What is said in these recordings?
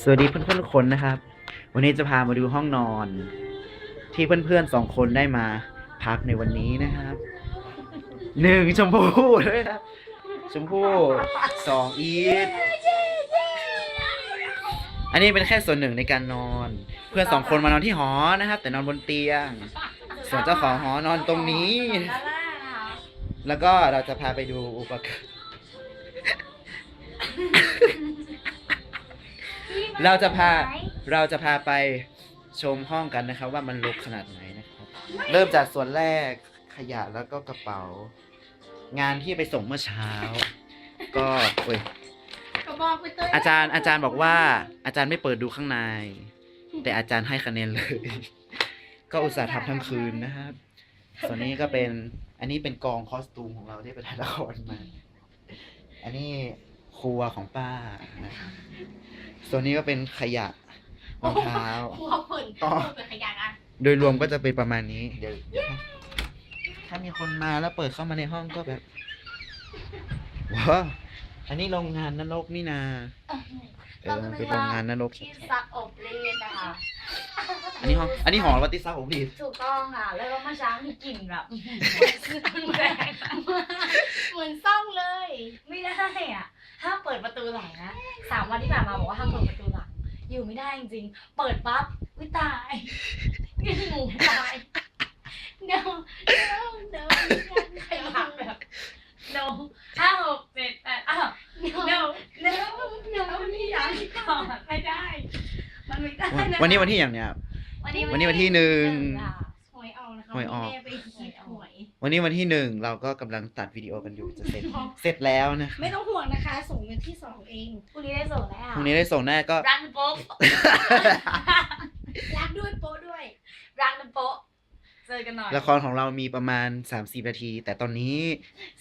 สวัสดีเพื่อนๆทุกคนนะครับ วันนี้จะพามาดูห้องนอน ที่เพื่อนๆสองคนได้มาพักในวันนี้นะครับหนึ่งชมพู่ด้วยครับชมพู่สองอีทอันนี้เป็นแค่ส่วนหนึ่งในการนอน เพื่อนสองคนมานอนที่หอนะครับ แต่นอนบนเตียง ส่วนเจ้าของหอนอนตรงนี้ แล้วก็เราจะพาไปดูอุปกรณ์ เราจะพาเราจะพาไปชมห้องกันนะครับ ว่ามันรกขนาดไหนนะครับ เริ่มจากส่วนแรกขยะแล้วก็กระเป๋า งานที่ไปส่งเมื่อเช้า ก็โอ้ยก็บอกไปเตยอาจารย์อาจารย์บอกว่า อาจารย์ไม่เปิดดูข้างใน แต่อาจารย์ให้คะแนนเลย ก็อุตส่าห์ทำทั้งคืนนะครับ ส่วนนี้ก็เป็นอันนี้เป็นกองคอสตูมของเราที่ไปถ่ายละครมา อันนี้ ครัวของป้านะครับส่วนนี้ก็เป็นขยะรองเท้าหัวผึ่นอ๋อเป็นขยะอะโดยรวมก็จะเป็นประมาณนี้ เดี๋ยวเดี๋ยวถ้ามีคนมาแล้วเปิดเข้ามาในห้องก็แบบว้าวอันนี้โรงงานนรกนี่นาเออมันเป็นโรงงานนรก ที่ซักอบรีดนะคะ อันนี้ห้องอันนี้หอวัติซ่าผมดีถูกต้องค่ะ แล้วก็เมื่อเช้ามีกลิ่นแบบมันแรงเหมือนซ่องเลย ไม่ได้อะห้ามเปิดประตูหลังนะสามวันที่ผ่านมาบอกว่าห้ามเปิดประตูหลัง อยู่ไม่ได้จริงๆ เปิดปั๊บวิตายหนูตาย no no no ใครทำแบบ no ห้าหกเจ็ดแปดอ้าว no no no นี่ยังก่อนไม่ได้ มันไม่ได้ะวันนี้วันที่อย่างเนี้ยวันนี้วันนี้วันที่หนึ่ง ค่ะ หวยออกนะคะหวยออกแม่ไปคิดหวย วันนี้วันที่หนึ่งเราก็กำลังตัดวิดีโอกันอยู่จะเสร็จ เสร็จแล้วนะไม่ต้องห่วงนะคะ ส่งวันที่สองเองพรุ่งนี้ได้ส่งแล้วพรุ่งนี้ได้ส่งแน่ก็ รันโป๊ะรักด้วยโป๊ด้วย รันโป๊ะเจอกันหน่อยละครของเรามีประมาณ30นาที แต่ตอนนี้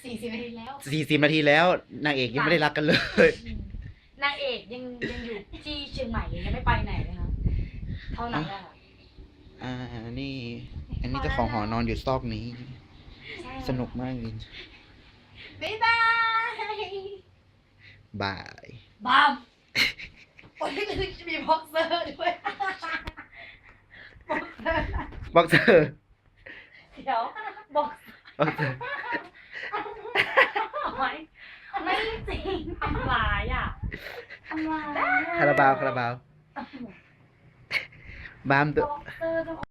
สี่สิบนาทีแล้ว40นาทีแล้วนางเอกยังไม่ได้รักกันเลย นางเอกยังยังอยู่ที่เชียงใหม่ยังไม่ไปไหนเลยค่ะเท่านั้นแหละค่ะ อ่าอันนี้ อันนี้เจ้าของหอนอนอยู่ซอกนี้ใช่สนุกมากเลยบ๊ายบายบายบามโอ้ยจะมีพ็อกเซอร์ด้วยบอกเธอเดี๋ยวบอกบอกเธอไม่ไม่จริงทำร้ายอะทำร้ายคาราบาวคาราบาวบามตัว บ็อกเซอร์ต้อง